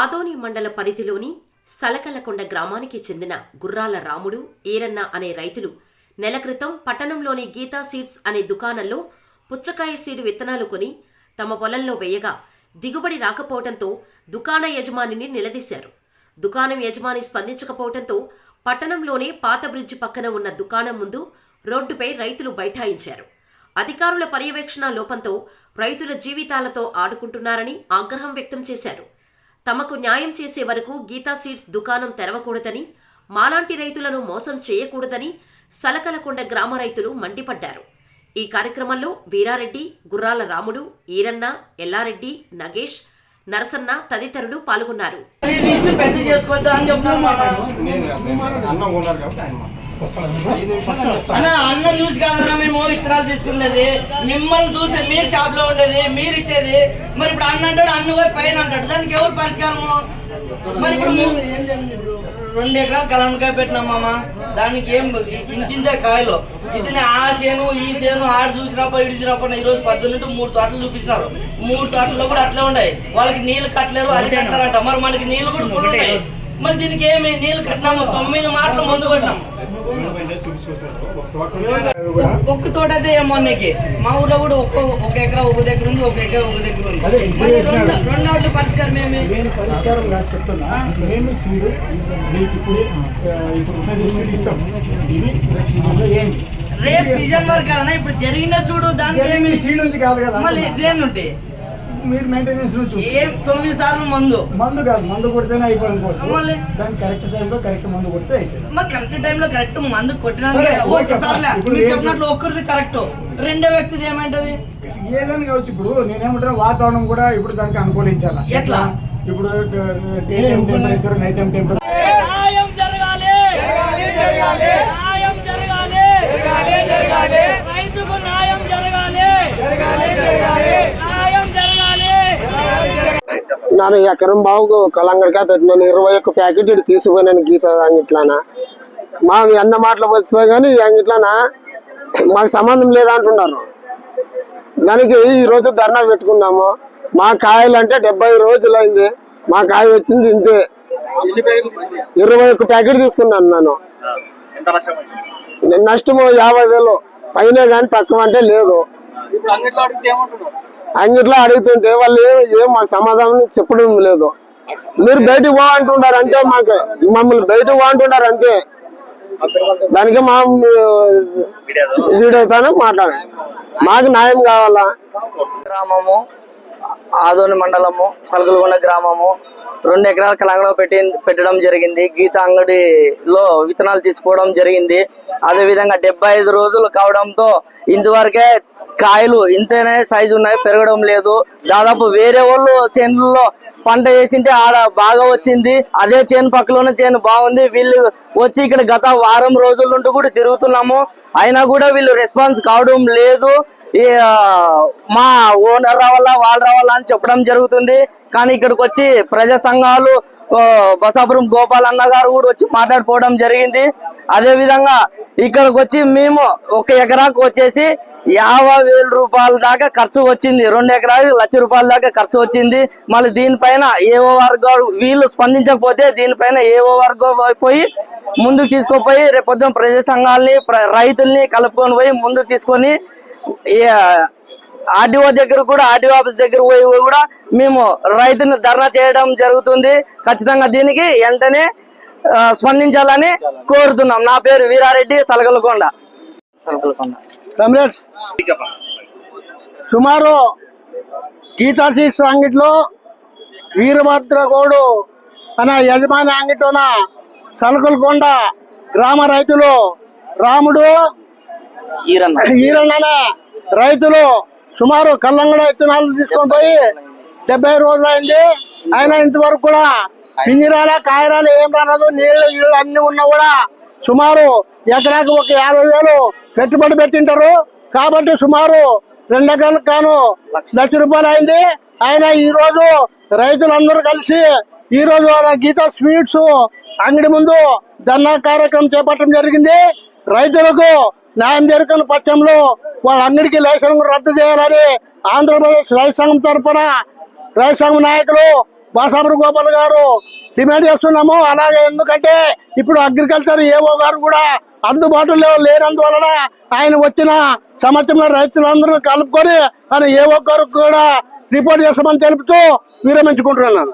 ఆదోని మండల పరిధిలోని సలకలకొండ గ్రామానికి చెందిన గుర్రాల రాముడు ఈరన్న అనే రైతులు నెల క్రితం పట్టణంలోని గీతా సీడ్స్ అనే దుకాణంలో పుచ్చకాయ సీడు విత్తనాలు కొని తమ పొలంలో వేయగా దిగుబడి రాకపోవడంతో దుకాణ యజమానిని నిలదీశారు. దుకాణం యజమాని స్పందించకపోవడంతో పట్టణంలోనే పాత బ్రిడ్జి పక్కన ఉన్న దుకాణం ముందు రోడ్డుపై రైతులు బైఠాయించారు. అధికారుల పర్యవేక్షణ లోపంతో రైతుల జీవితాలతో ఆడుకుంటున్నారని ఆగ్రహం వ్యక్తం చేశారు. తమకు న్యాయం చేసే వరకు గీతా సీడ్స్ దుకాణం తెరవకూడదని మాలాంటి రైతులను మోసం చేయకూడదని సలకలకొండ గ్రామ రైతులు మండిపడ్డారు. ఈ కార్యక్రమంలో వీరారెడ్డి గుర్రాల రాముడు ఈరన్న ఎల్లారెడ్డి నగేష్ నరసన్న తదితరులు పాల్గొన్నారు. అన్నం అన్న అన్న చూసి కాదన్నా మేము విత్తనాలు తీసుకునేది. మిమ్మల్ని చూసి మీరు షాప్లో ఉండేది మీరు ఇచ్చేది. మరి ఇప్పుడు అన్న అంటాడు అన్న పోయి పైన అంటాడు. దానికి ఎవరు పరిష్కారము? మరి ఇప్పుడు రెండు ఎకరాలు కలంకాయ పెట్టినాం మామ. దానికి ఏం ఇంతింతే కాయలు. ఇది ఆ చేను ఈ చేను ఆడ చూసినప్పుడు ఇటు చూసినప్పుడు ఈ రోజు పద్దెనిమిది మూడు తోటలు చూపిస్తున్నారు. మూడు తోటల్లో కూడా అట్లే ఉన్నాయి. వాళ్ళకి నీళ్ళు కట్టలేరు అది కట్టారంట మరి మనకి నీళ్ళు కూడా ఫుల్ ఉంటాయి మరి దీనికి ఏమి నీళ్ళు కట్టినాము? తొమ్మిది మాటలు మందు కొట్టినాము. ఒక్క తోట అయితే ఏమో నీకు. మా ఊర్లో కూడా ఒక్క ఒక ఎకరా ఒక దగ్గర ఉంది ఒక ఎకరా ఒక దగ్గర ఉంది. వేసినారు. రెండు రెండు పరిష్కారం ఏమి? నేను పరిష్కారం కాదు చెప్తున్నా. మేము సీడు మీకు ఇప్పుడు ఇప్పుడు ఉన్నది సీడ్ ఇస్తాం. ఇవి ఏంటి రేపు సీజన్ వరకు కదన్నా ఇప్పుడు జరిగిన చూడు దానికి ఏమి? సీడ్ నుంచి కాదు కదా. మళ్ళీ దేని ఉంటే మీరు మెయింటెనెన్స్ ఏం తొమ్మిది సార్లు మందు. మందు కాదు మందు కొడితేనే అయిపోయిన మళ్ళీ? దాని కరెక్ట్ టైంలో కరెక్ట్ మందు కొడితే అయిపోయింది. మరి కరెక్ట్ టైంలో కరెక్ట్ మందు మీరు ఏం- చెప్పినట్లు ఒక్కరిది కరెక్ట్ రెండో వ్యక్తిది ఏమంటది? ఏదైనా కావచ్చు ఇప్పుడు నేనేమంటున్నా వాతావరణం కూడా ఇప్పుడు దానికి అనుకూలించాలి? ఎట్లా? ఇప్పుడు day time temperature night time temperature న్యాయం జరగాలి. న్యాయం జరగాలి రైతుకు న్యాయం జరగాలి న్యాయం జరగాలి ನಾನು ఎకరం బావుకు కలంగడికాయ పెట్టినాను ఇరవై ఒక్క ప్యాకెట్ ఇటు తీసుకుపోయినాను గీత అంగిట్లాన. మా అన్న మాటలు వస్తే కానీ అంగిట్లాన మాకు సంబంధం లేదంటున్నారు దానికి ఈ రోజు ధర్నా పెట్టుకున్నాము. మా కాయలు అంటే డెబ్బై రోజులైంది. మా కాయ వచ్చింది ఇంతే. ఇరవై ఒక్క ప్యాకెట్ తీసుకున్నాను నేను. నష్టము యాభై వేలు. పైన కానీ తక్కువ అంటే లేదు. అంగిట్లో అడుగుతుంటే వాళ్ళు ఏం ఏం మాకు సమాధానం చెప్పడం లేదు. మీరు బయటకు పో అంటున్నారు అంతే మాకు. మమ్మల్ని బయటకు పో అంటున్నారు అంతే. దానికి మా వీడియోతో మాట్లాడు మాకు న్యాయం కావాలా? గ్రామము ఆదోని మండలము సల్గలగొండ గ్రామము రెండు ఎకరాల కలంగలో పెట్టి పెట్టడం జరిగింది. గీత అంగడిలో విత్తనాలు తీసుకోవడం జరిగింది. అదే విధంగా డెబ్బై ఐదు రోజులు కావడంతో ఇంతవరకే కాయలు ఇంతనే సైజు ఉన్నాయి పెరగడం లేదు. దాదాపు వేరే వాళ్ళు చేనుల్లో పంట వేసింటే ఆడ బాగా వచ్చింది. అదే చేను పక్కలోనే చేను బాగుంది. వీళ్ళు వచ్చి ఇక్కడ గత వారం రోజుల నుండి కూడా తిరుగుతున్నాము. అయినా కూడా వీళ్ళు రెస్పాన్స్ కావడం లేదు. మా ఓనర్ రావాలా వాళ్ళు రావాలా అని చెప్పడం జరుగుతుంది. కానీ ఇక్కడికి వచ్చి ప్రజా సంఘాలు బసాపురం గోపాల్ అన్న గారు కూడా వచ్చి మాట్లాడిపోవడం జరిగింది. అదే విధంగా ఇక్కడికి వచ్చి మేము ఒక ఎకరాకు వచ్చేసి యాభై వేల రూపాయల దాకా ఖర్చు వచ్చింది. రెండు ఎకరాలు లక్ష రూపాయల దాకా ఖర్చు వచ్చింది. మళ్ళీ దీనిపైన ఏవో వర్గం వీళ్ళు స్పందించకపోతే దీనిపైన ఏవో వర్గం పోయి ముందుకు తీసుకుపోయి రేపొద్దున ప్రజా సంఘాలని రైతుల్ని కలుపుకొని పోయి ముందుకు తీసుకొని ఆర్డీఓ దగ్గర కూడా ఆర్డీఓ ఆఫీస్ దగ్గర పోయి కూడా మేము రైతుని ధర్నా చేయడం జరుగుతుంది. ఖచ్చితంగా దీనికి వెంటనే స్పందించాలని కోరుతున్నాం. నా పేరు వీరారెడ్డి సలగలకొండ. సలగలకొండ. కమ్రేడ్స్ సుమారు గీతా సీట్స్ అంగిట్లో వీరభద్రగౌడు అనే యజమాని అంగిట్లోన సలకులకొండ గ్రామ రైతులు రాముడు ఈరన్న రైతులు సుమారు కల్లంగడ విత్తనాలు తీసుకొని పోయి డెబ్బై రోజులు అయింది. ఆయన ఇంతవరకు కూడా పింజిరాల కాయరాలు ఏం రానదు. నీళ్ళు ఇళ్ళు అన్ని ఉన్నా కూడా సుమారు ఎకరాకు ఒక యాభై వేలు పెట్టుబడి పెట్టింటారు. కాబట్టి సుమారు రెండు ఎకరాలకు కాను లక్ష రూపాయలు అయింది. ఆయన ఈ రోజు రైతులందరూ కలిసి ఈ రోజు గీత స్వీట్స్ అంగడి ముందు ధర్నా కార్యక్రమం చేపట్టడం జరిగింది. రైతులకు న్యాయం జరుగుతున్న పక్షంలో వాళ్ళందరికీ లైసెన్స్ రద్దు చేయాలని ఆంధ్రప్రదేశ్ రైతు సంఘం తరఫున రైతు సంఘం నాయకులు బాసాపురి గోపాల్ గారు డిమాండ్ చేస్తున్నాము. అలాగే ఎందుకంటే ఇప్పుడు అగ్రికల్చర్ ఏవో గారు కూడా అందుబాటులో లేనందువలన ఆయన వచ్చిన సంవత్సరంలో రైతులందరూ కలుపుకొని ఆయన ఏ ఒక్కరు కూడా రిపోర్ట్ చేస్తామని తెలుపుతూ విరమించుకుంటున్నాను